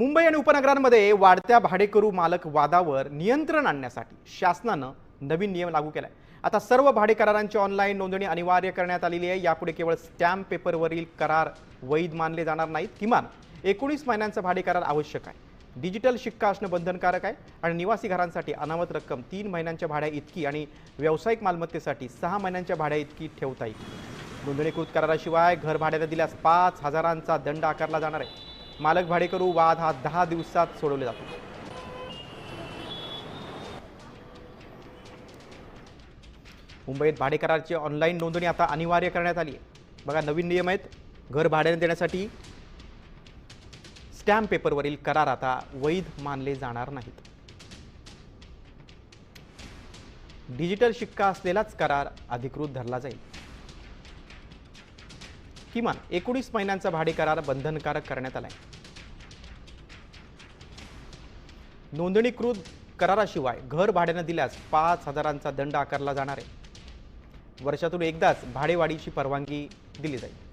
मुंबई आणि उपनगरांमध्ये वाढत्या भाडेकरू मालक वादावर नियंत्रण आणण्यासाठी शासनानं नवीन नियम लागू केलाय. आता सर्व भाडे करारांची ऑनलाईन नोंदणी अनिवार्य करण्यात आलेली आहे. यापुढे केवळ स्टॅम्प पेपरवरील करार वैध मानले जाणार नाहीत. किमान एकोणीस महिन्यांचा भाडे करार आवश्यक आहे. डिजिटल शिक्का असणं बंधनकारक आहे आणि निवासी घरांसाठी अनामत रक्कम तीन महिन्यांच्या भाड्या इतकी आणि व्यावसायिक मालमत्तेसाठी सहा महिन्यांच्या भाड्या इतकी ठेवता येईल. नोंदणीकृत कराराशिवाय घर भाड्याला दिल्यास पाच हजारांचा दंड आकारला जाणार आहे. मालक भाडेकरू वाद हा दहा दिवसात सोडवले जातो. मुंबईत भाडेकराची ऑनलाईन नोंदणी आता अनिवार्य करण्यात आली आहे. बघा नवीन नियम आहेत. घर भाड्याने देण्यासाठी स्टॅम्प पेपरवरील करार आता वैध मानले जाणार नाहीत. डिजिटल शिक्का असलेलाच करार अधिकृत धरला जाईल. किमान एकोणीस महिन्यांचा भाडे करार बंधनकारक करण्यात आला आहे नोंदणीकृत कराराशिवाय घर भाड्यानं दिल्यास पाच हजारांचा दंड आकारला जाणार आहे. वर्षातून एकदाच भाडेवाढीची परवानगी दिली जाईल.